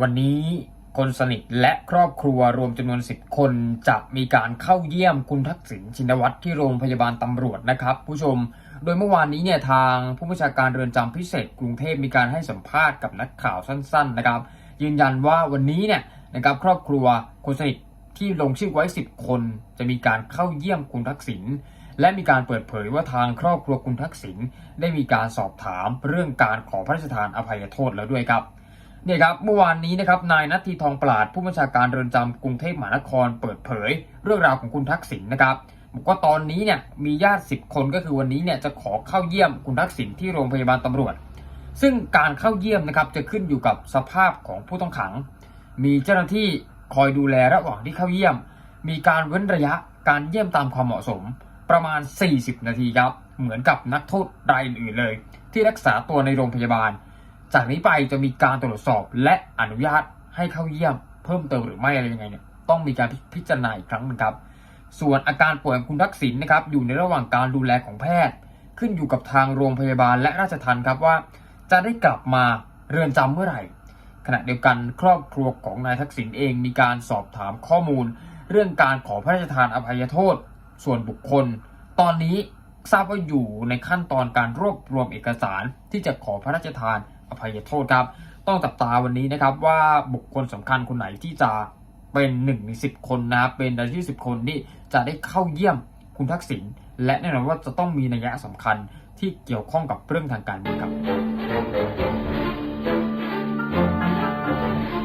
วันนี้คนสนิทและครอบครัวรวมจำนวน 10 คนจะมีการเข้าเยี่ยมคุณทักษิณชินวัตรที่โรงพยาบาลตำรวจนะครับ ผู้ชม โดยเมื่อวานนี้เนี่ยทางผู้บัญชาการเรือนจำพิเศษกรุงเทพมีการให้สัมภาษณ์กับนักข่าวสั้น ๆ นะครับ ยืนยันว่าวันนี้เนี่ยนะครับครอบครัวคนสนิทที่ลงชื่อไว้ 10 คน จะมีการเข้าเยี่ยมคุณทักษิณและมีการเปิดเผยว่าทางครอบครัวคุณทักษิณได้มีการสอบถามเรื่องการขอพระราชทานอภัยโทษแล้วด้วยครับ เนี่ยครับเมื่อวานนี้นะครับนายนัททีทองปราดผู้บัญชาการเรือนจำกรุงเทพมหานครเปิดเผย เรื่องราวของคุณทักษิณนะครับบอกว่าตอนนี้เนี่ยมีญาติ 10 คนก็คือวันนี้เนี่ยจะขอเข้าเยี่ยมคุณทักษิณที่โรงพยาบาลตำรวจ ซึ่งการเข้าเยี่ยมนะครับจะขึ้นอยู่กับสภาพของผู้ต้องขัง มีเจ้าหน้าที่คอยดูแลระหว่างที่เข้าเยี่ยม มีการเว้นระยะการเยี่ยมตามความเหมาะสม ประมาณ 40 นาทีครับเหมือนกับนักโทษรายอื่นเลย ที่รักษาตัวในโรงพยาบาล จากนี้ไปจะมีการตรวจสอบและอนุญาตให้เข้าเยี่ยม เพิ่มเติมหรือไม่อะไรยังไงเนี่ยต้องมีการพิจารณาอีกครั้งนึงครับ ส่วนอาการป่วยของคุณทักษิณนะครับอยู่ในระหว่างการดูแลของแพทย์ ขึ้นอยู่กับทางโรงพยาบาลและราชทัณฑ์ครับว่า จะได้กลับมาเรือนจำเมื่อไหร่ ขณะเดียวกันครอบครัวของนายทักษิณเองมีการสอบถามข้อมูล เรื่องการขอพระราชทานอภัยโทษ ส่วนบุคคล ตอนนี้ทราบว่าอยู่ในขั้นตอนการรวบรวมเอกสารที่จะขอพระราชทาน อภัยโทษครับ ต้องจับตาวันนี้นะครับว่าบุคคลสำคัญคนไหนที่จะเป็นหนึ่งในสิบคนนะครับเป็นรายชื่อสิบคนที่จะได้เข้าเยี่ยมคุณทักษิณและแน่นอนว่าจะต้องมีนัยะสำคัญที่เกี่ยวข้องกับเรื่องทางการเมืองครับ